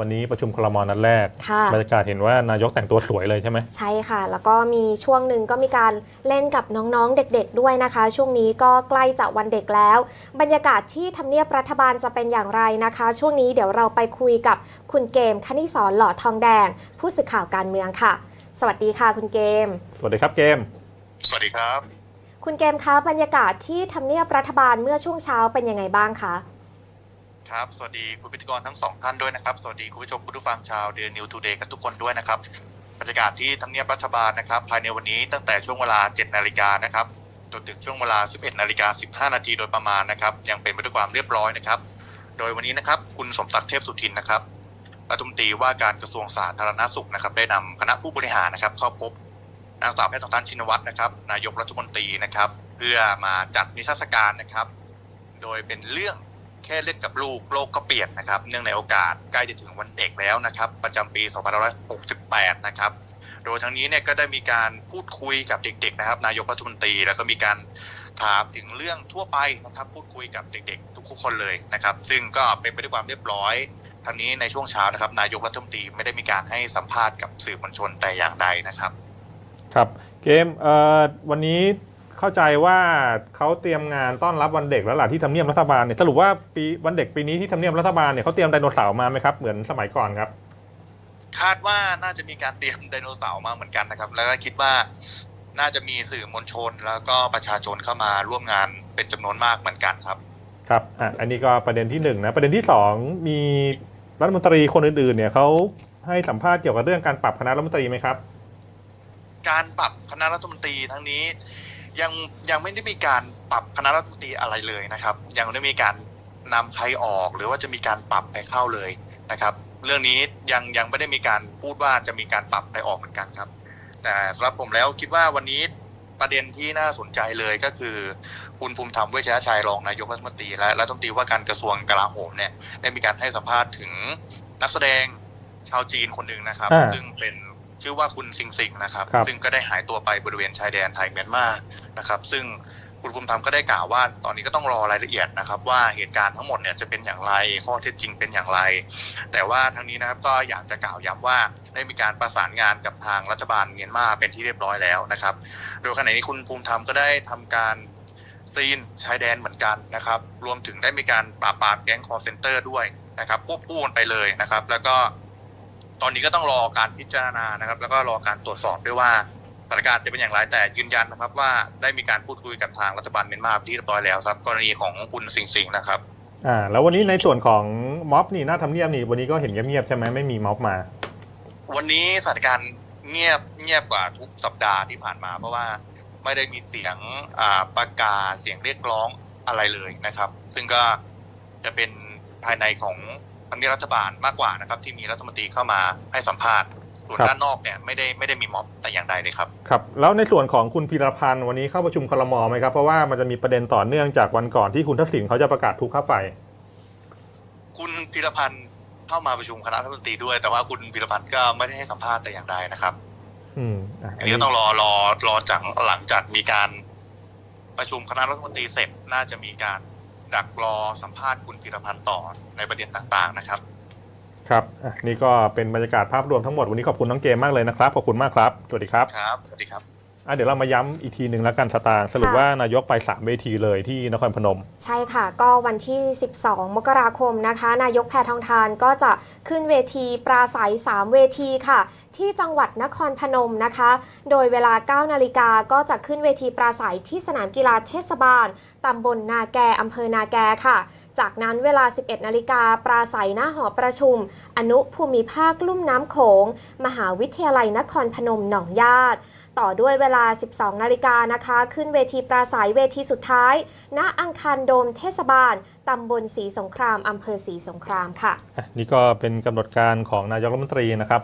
วันนี้ประชุมคลมนัดแรก ค่ะ บรรยากาศเห็นว่านายกแต่งตัวสวยเลยใช่ไหม ใช่ค่ะ แล้วก็มีช่วงหนึ่งก็มีการเล่นกับน้องๆเด็กๆด้วยนะคะ ช่วงนี้ก็ใกล้จะวันเด็กแล้ว บรรยากาศที่ทำเนียบรัฐบาลจะเป็นอย่างไรนะคะ ช่วงนี้เดี๋ยวเราไปคุยกับคุณเกมคณิสอนหล่อทองแดง ผู้สื่อข่าวการเมืองค่ะ สวัสดีค่ะคุณเกม สวัสดีครับเกม สวัสดีครับ คุณเกมคะบรรยากาศที่ทำเนียบรัฐบาลเมื่อช่วงเช้าเป็นยังไงบ้างคะ ครับ สวัสดีคุณพิธีกรทั้งสองท่านด้วยนะครับ สวัสดีคุณผู้ชมคุณผู้ฟังชาวเดือนนิวทูเดย์กันทุกคนด้วยนะครับ บรรยากาศที่ทำเนียบรัฐบาลนะครับ ภายในวันนี้ตั้งแต่ช่วงเวลา 7 นาฬิกานะครับ จนถึงช่วงเวลา 11 นาฬิกา 15 นาทีโดยประมาณนะครับ ยังเป็นไปด้วยความเรียบร้อยนะครับ โดยวันนี้นะครับ คุณสมศักดิ์เทพสุทินนะครับ รัฐมนตรีว่าการกระทรวงสาธารณสุขนะครับ ได้นำคณะผู้บริหารนะครับเข้าพบนางสาวแพทย์ทองทานชินวัตรนะครับ นายกรัฐมนตรีนะครับ เพื่อมาจัดนิทรรศการนะครับ โดยเป็นเรื่อง แค่เล่นกับลูกโลกก็เปลี่ยนนะครับ เนื่องในโอกาสใกล้จะถึงวันเด็กแล้วนะครับ ประจำปี 2568 นะครับ โดยทั้งนี้เนี่ยก็ได้มีการพูดคุยกับเด็ก ๆ นะครับ นายกรัฐมนตรี แล้วก็มีการถามถึงเรื่องทั่วไปนะครับ พูดคุยกับเด็ก ๆ ทุกคนเลยนะครับ ซึ่งก็เป็นไปด้วยความเรียบร้อยทั้งนี้ในช่วงเช้านะครับ นายกรัฐมนตรีไม่ได้มีการให้สัมภาษณ์กับสื่อมวลชนแต่อย่างใดนะครับ ครับ เกมเอ่อวันนี้ เข้าใจว่าเขาเตรียมงานต้อนรับวันเด็กแล้วล่ะที่ทำเนียบรัฐบาลเนี่ยสรุปว่าปีวันเด็กปีนี้ที่ทำเนียบรัฐบาลเนี่ยเขาเตรียมไดโนเสาร์มาไหมครับเหมือนสมัยก่อนครับ คาดว่าน่าจะมีการเตรียมไดโนเสาร์มาเหมือนกันนะครับ แล้วก็คิดว่าน่าจะมีสื่อมวลชน แล้วก็ประชาชนเข้ามาร่วมงานเป็นจำนวนมากเหมือนกันครับ ครับอะอันนี้ก็ประเด็นที่หนึ่งนะประเด็นที่สองมีรัฐมนตรีคนอื่นๆเนี่ยเขาให้สัมภาษณ์เกี่ยวกับเรื่องการปรับคณะรัฐมนตรีไหมครับ การปรับคณะรัฐมนตรีทั้งนี้ ยังยังไม่ได้มีการปรับคณะรัฐมนตรีอะไรเลยนะครับ ยังไม่ได้มีการนำใครออกหรือว่าจะมีการปรับใครเข้าเลยนะครับ เรื่องนี้ยังยังไม่ได้มีการพูดว่าจะมีการปรับใครออกเหมือนกันครับ แต่สำหรับผมแล้วคิดว่าวันนี้ประเด็นที่น่าสนใจเลยก็คือ คุณภูมิธรรมเวชยชัยรองนายกรัฐมนตรีและรัฐมนตรีว่าการกระทรวงกลาโหมเนี่ยได้มีการให้สัมภาษณ์ถึงนักแสดงชาวจีนคนหนึ่งนะครับอ่าซึ่งเป็น ชื่อว่าคุณซิงซิงนะครับ ครับ ซึ่งก็ได้หายตัวไปบริเวณชายแดนไทยเมียนมานะครับ ซึ่งคุณภูมิธรรมก็ได้กล่าวว่า ตอนนี้ก็ต้องรอรายละเอียดนะครับ ว่าเหตุการณ์ทั้งหมดเนี่ยจะเป็นอย่างไรข้อเท็จจริงเป็นอย่างไร แต่ว่าทางนี้นะครับก็อยากจะกล่าวย้ำว่าได้มีการประสานงานกับทางรัฐบาลเมียนมาเป็นที่เรียบร้อยแล้วนะครับ โดยขณะนี้คุณภูมิธรรมก็ได้ทำการซีนชายแดนเหมือนกันนะครับ รวมถึงได้มีการปราบปรามแก๊งคอร์เซนเตอร์ด้วยนะครับควบคู่กันไปเลยนะครับ แล้วก็ ตอนนี้ก็ต้องรอการพิจารณานะครับ แล้วก็รอการตรวจสอบด้วยว่าสถานการณ์จะเป็นอย่างไรแต่ยืนยันนะครับว่าได้มีการพูดคุยกับทางรัฐบาลเมียนมาเป็นที่เรียบร้อยแล้วครับ กรณีของคุณสิงสิงห์นะครับอ่าแล้ววันนี้ในส่วนของม็อบนี่หน้าทำเนียบนี่วันนี้ก็เห็นเงียบๆใช่ไหมไม่มีม็อบมา วันนี้สถานการณ์เงียบเงียบกว่าทุกสัปดาห์ที่ผ่านมา เพราะว่าไม่ได้มีเสียงอ่าประกาศเสียงเรียกร้องอะไรเลยนะครับ ซึ่งก็จะเป็นภายในของ ทำเนียบรัฐบาลมากกว่านะครับ ที่มีรัฐมนตรีเข้ามาให้สัมภาษณ์ส่วนครับ ด้านนอกเนี่ยไม่ได้ไม่ได้มีม็อบแต่อย่างใดเลยครับ ครับ แล้วในส่วนของคุณพีรพันธ์วันนี้เข้าประชุมคลมไหมครับ เพราะว่ามันจะมีประเด็นต่อเนื่องจากวันก่อนที่คุณทักษิณเขาจะประกาศทุกค่าไฟ คุณพิรพันธ์เข้ามาประชุมคณะรัฐมนตรีด้วย แต่ว่าคุณพิรพันธ์ก็ไม่ได้ให้สัมภาษณ์แต่อย่างใดนะครับอืมอะอันนี้ก็ต้องรอรอรอจากหลังจากมีการประชุมคณะรัฐมนตรีเสร็จน่าจะมีการ ดักรอสัมภาษณ์คุณพิรพันธ์ต่อในประเด็นต่างๆนะครับ ครับอะนี่ก็เป็นบรรยากาศภาพรวมทั้งหมดวันนี้ขอบคุณน้องเกมมากเลยนะครับ ขอบคุณมากครับ สวัสดีครับ ครับ สวัสดีครับ อะเดี๋ยวเรามาย้ำอีกทีหนึ่งแล้วกันสตางค์สรุปค่ะ ว่านายกไปสามเวทีเลยที่นครพนม ใช่ค่ะ ก็วันที่ 12 มกราคมนะคะ นายกแพทองทานก็จะขึ้นเวทีปราศัย 3 เวทีค่ะ ที่จังหวัดนครพนมนะคะ โดยเวลา 9 นาฬิกาก็จะขึ้นเวทีปราศัยที่สนามกีฬาเทศบาล ตำบลนาแกอำเภอนาแกค่ะ จากนั้นเวลา 11 นาฬิกาปราศัยหน้าหอประชุม อนุภูมิภาคลุ่มน้ำโขง มหาวิทยาลัยนครพนมหนองญาติ ต่อด้วยเวลา 12 นาฬิกานะคะ ขึ้นเวทีปราศัยเวทีสุดท้าย ณ อังคารโดมเทศบาล ตำบลศรีสงคราม อำเภอศรีสงครามค่ะอะ นี่ก็เป็นกำหนดการของนายกรัฐมนตรีนะครับ